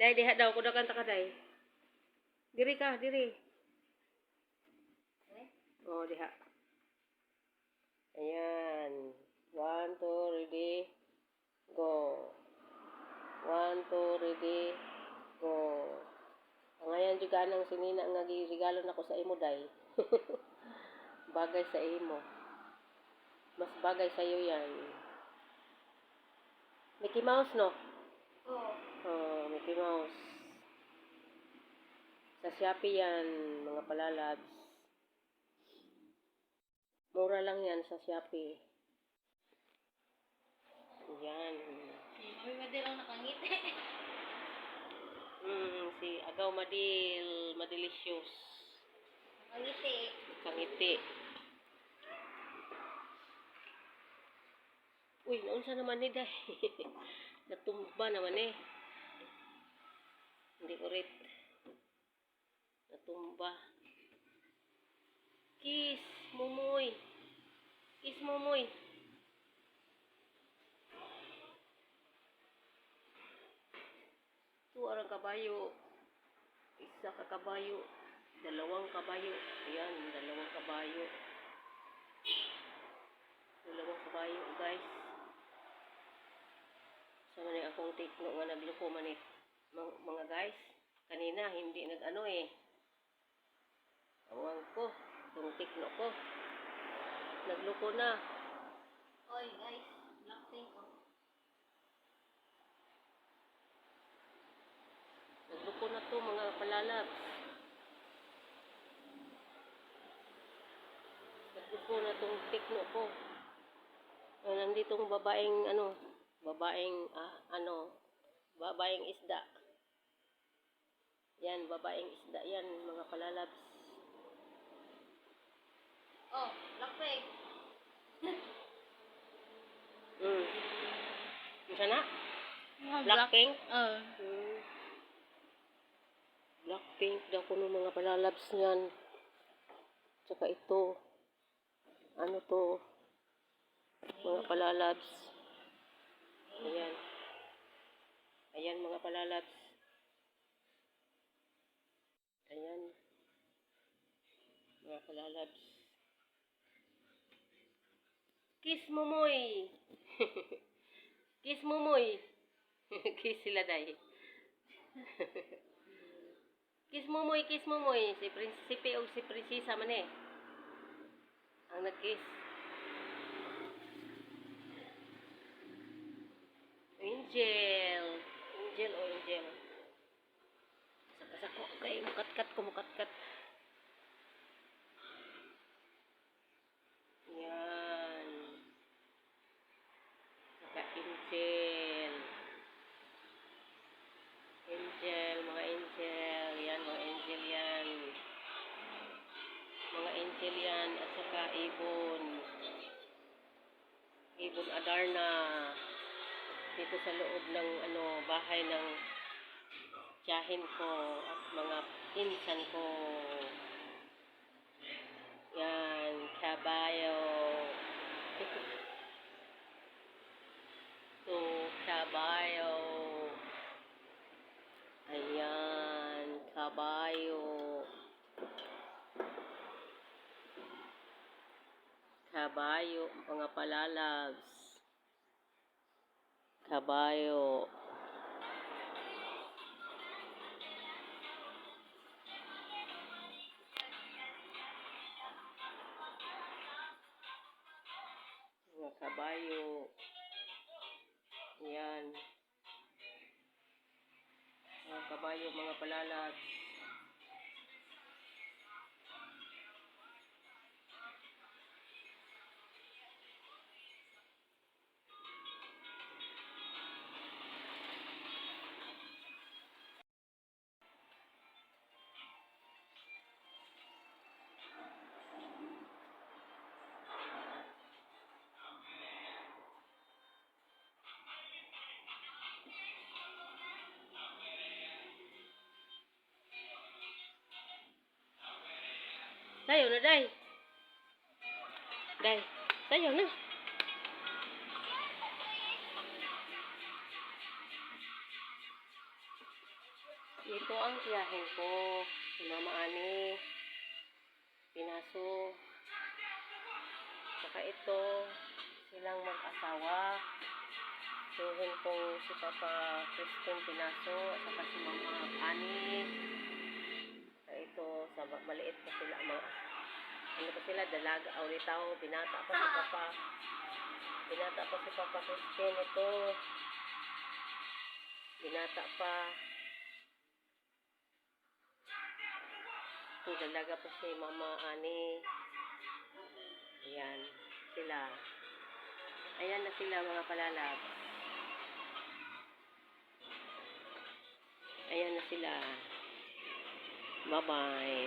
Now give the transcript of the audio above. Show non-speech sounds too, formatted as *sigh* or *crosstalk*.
Dai diha daw kuda kanta ka. Diri ka, diri. Oh, diha. Ayan. One, two, ready, go. One, two, ready, go. Ngayon juga nang sinina nga regalo nako sa imo day. *laughs* bagay sa imo. Mas bagay sa iyo yan. Mickey Mouse, no? Oo. Oh, Mickey Mouse. Sa Shopee yan, mga palalabs. Mura lang yan sa Shopee. Yan. May madil lang nakangiti. *laughs* Mm, si Agaw Madil, Madelicious. Nakangiti. Kangiti. Uy, naunsa naman ni Day. *laughs* Natumba naman eh. Rit. Natumba. Kiss, Mumoy. Kiss, Mumoy. Ito arang kabayo. Isa ka kabayo. Dalawang kabayo. Ayan, dalawang kabayo. Dalawang kabayo, guys. Sa man akong tikno nga nagluko man eh. Mga, mga guys, kanina hindi nag-ano eh. Awang ko, itong tikno ko. Nagluko na. Oy, guys. Blackpink oh. Nagluko na to mga palalabs. Nagluko na tong tikno ko. Oh, nanditong babaeng ano, babaeng ah, ano, babaeng isda. Yan, babaeng isda yan, mga palalabs. Oh, Blackpink. *laughs* Mm. Isa na? Blackpink? Oh. Hmm. Blackpink daw kuno mga palalabs niyan. Tsaka ito. Ano to? Mga palalabs. Ayan. Ayan mga palalabs. Ayan. Mga palalabs. Kiss Momoy! *laughs* Kiss Momoy! *laughs* Kiss sila dahil. *laughs* Kiss mo moy, kiss mo moy. Si Prinsipe o si Prinsesa man eh. Ang nag-kiss. Angel. Angel o angel. Saka-sako kay mukatkat ko mukatkat. Yan. Saka angel. Angel, mga angel, yan, mga angel yan. Mga angel yan, at saka ibon. Ibon Adarna. Dito sa loob ng ano, bahay ng tiyahin ko at mga pinsan ko. Yan, kabayo. *laughs* to kabayo. Ayan, kabayo. Kabayo, mga palalabs. Kabayo. Mga kabayo. Ayan. Mga kabayo, mga palalabs. Sayo na, day. Day, sayo na. Ito ang tiyahin ko. Si Mama Ani. Pinaso. Saka ito, silang mag-asawa. Tiyahin kong si Papa Christine Pinaso. Saka si Mama Ani. Sila, dalaga, awitaw, binata pa si Papa. Binata pa si Papa Christine ito. Binata pa. Ito, dalaga pa si Mama Ani. Ayan, sila. Ayan na sila mga palalab. Ayan na sila. Bye-bye.